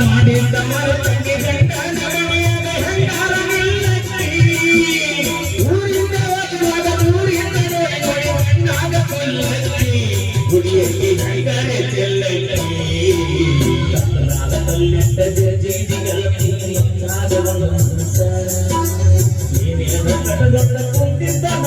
ಮಾಡಿದ್ದ ಮರತಂಗಿ ಗಂಡನ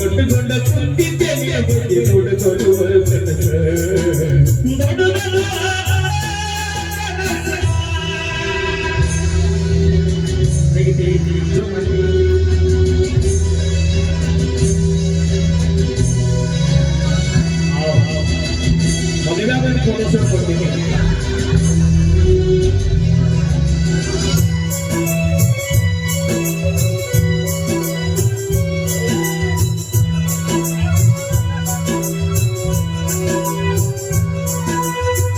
ಕಟ್ಟುಕೊಂಡ ಕುಂತಿದ್ದೇನೆ ಬುದ್ಧಿ ನೋಡಿಕೊಳ್ಳುವ ಕನಸ. ನೋಡುವನು ಮದುವೆ ಪೊಲೀಸರು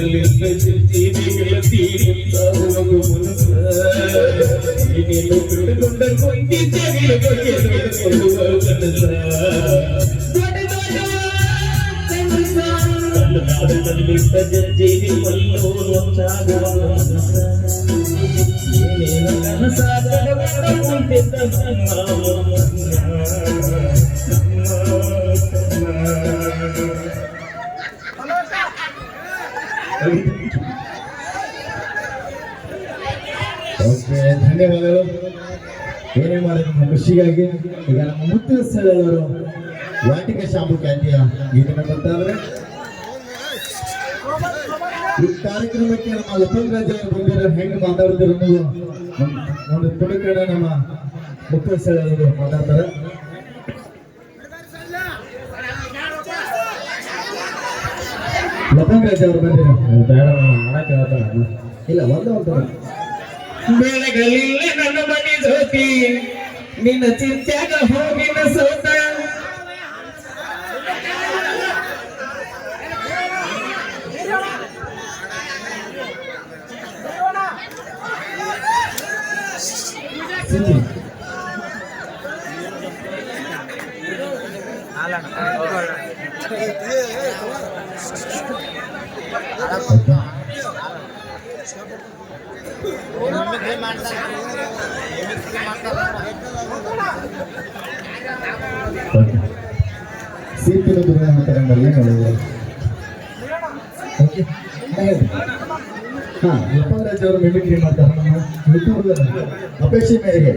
ಕಲ್ಲುಗಳ ಕಲ್ಲಿಂದ ಜೀವಿಗಳ ತೀರುತ್ತಾಗುವಾಗ ಮನಸ್ಸ. ನೀನೇನು ಬಿಟ್ಟುಕೊಂಡ ಕುಂತಿದ್ದೆ ನಿಲುವಾಗಿ ನೋಡಿಕೊಳ್ಳುವ ಕನಸ. ದೊಡ್ಡ ದೊಡ್ಡ ಕನಸ. ಕಲ್ಲುಗಾಡದಲ್ಲಿದ್ದ ಜೀವಿ ಮಲ್ಲೂರು ಒಂದಾಗುವ ಓಕೆ ಧನ್ಯವಾದಗಳು. ಏನೇ ಮಾಡಿದ್ರು ನಮ್ಮ ಖುಷಿಗಾಗಿ ಈಗ ನಮ್ಮ ಮುತ್ತು ಸ್ಥಳದವರು ವಾಟಿಕ ಶಾಂಪು ಖ್ಯಾತಿಯ ಗೀತೆನ ಬರ್ತಾದ್ರೆ ಈ ಕಾರ್ಯಕ್ರಮಕ್ಕೆ ನಮ್ಮ ಲತನ್ ರಾಜ್ ಬಂದಿರೋ ಹೆಂಗ್ ಮಾತಾಡ್ತಿರೋ ಒಂದು- ಒಂದು ತುಣುಕಣ ನಮ್ಮ ಮುಖ್ಯ ಸ್ಥಳದವರು ಮಾತಾಡ್ತಾರೆ. ಲತನ್ ರಾಜ್ ಅವರು ಬಂದಿರೋ ಇಲ್ಲ ಒಂದು ಒಂದು ಬೆಳಗಲಿಲ್ಲ ನನ್ನ ಮನೆ ಜ್ಯೋತಿ ನಿನ್ನ ಚಿಂತ್ಯಾಗ ಹೋಗಿನ ಸೌತ. ಸಿದ್ಧಿ. ಸೀಟಿನ ದೂರ ಮಾತಾಡಂಗಲ್ಲ ನೋಡಿದ್ರೆ ಓಕೆ ಹಾ ಯಪ್ಪರಾಜ್ ಅವರು ಮಿಮಿಕ್ರಿ ಮಾಡ್ತಾರೆ ನಮ್ಮ ಯೂಟ್ಯೂಬ್ ಅಪೇಕ್ಷೆ ಮೇರೆಗೆ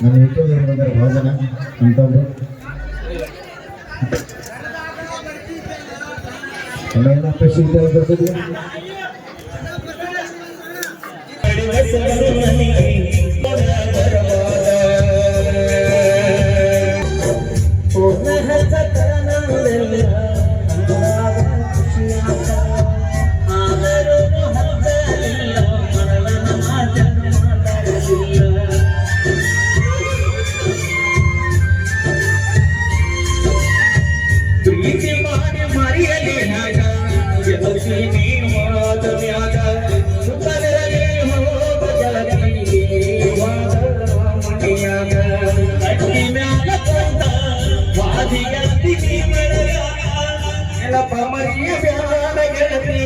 ನಮ್ಮ ಯೂಟ್ಯೂಬ್ ಬಂದರೆ ಬಹಳ ಜನ ಅಂತಂದ್ರು प्रसिद्ध ನೆನಪ ಮರಿಯ ಬ್ಯಾಡ ಗೆಳತಿ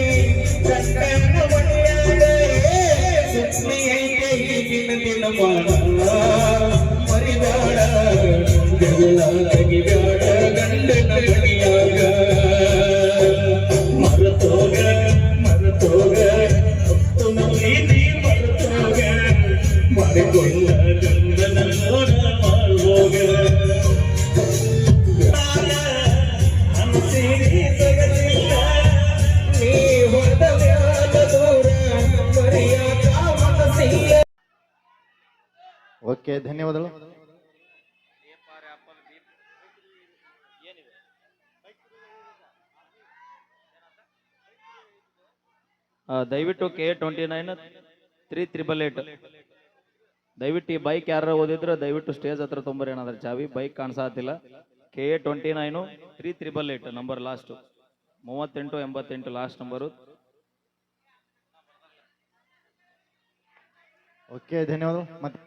ಕಟ್ಟನ ಮಣಿಯಾಗ ಸುಮ್ಮನೆ ಐತೆ ಈಗಿನ ದಿನ ಮರಿಬೇಡ ಓಕೆ ಧನ್ಯವಾದಗಳು. ದಯವಿಟ್ಟು K twenty nine three triple eight ದಯವಿಟ್ಟು ಈ ಬೈಕ್ ಯಾರು ಓದಿದ್ರೆ ದಯವಿಟ್ಟು ಸ್ಟೇಜ್ ಹತ್ರ ತೊಂಬರಿ ಏನಾದ್ರೆ ಚಾವಿ bike ಕಾಣಿಸಾತಿಲ್ಲ. K A twenty nine three triple eight number last ಮೂವತ್ತೆಂಟು ಎಂಬತ್ತೆಂಟು ಲಾಸ್ಟ್ ನಂಬರು ಓಕೆ ಧನ್ಯವಾದ ಮತ್ತೆ?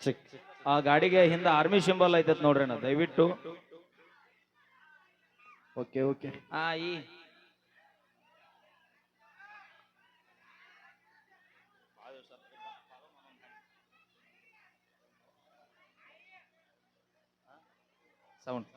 ಚೆಕ್. ಆ ಗಾಡಿಗೆ ಹಿಂದೆ ಆರ್ಮಿ ಸಿಂಬಲ್ ಐತತ್ ನೋಡ್ರಿ ಅಣ್ಣ ದಯವಿಟ್ಟು. ಓಕೆ ಓಕೆ ಆ ಈ. ಸೌಂಡ್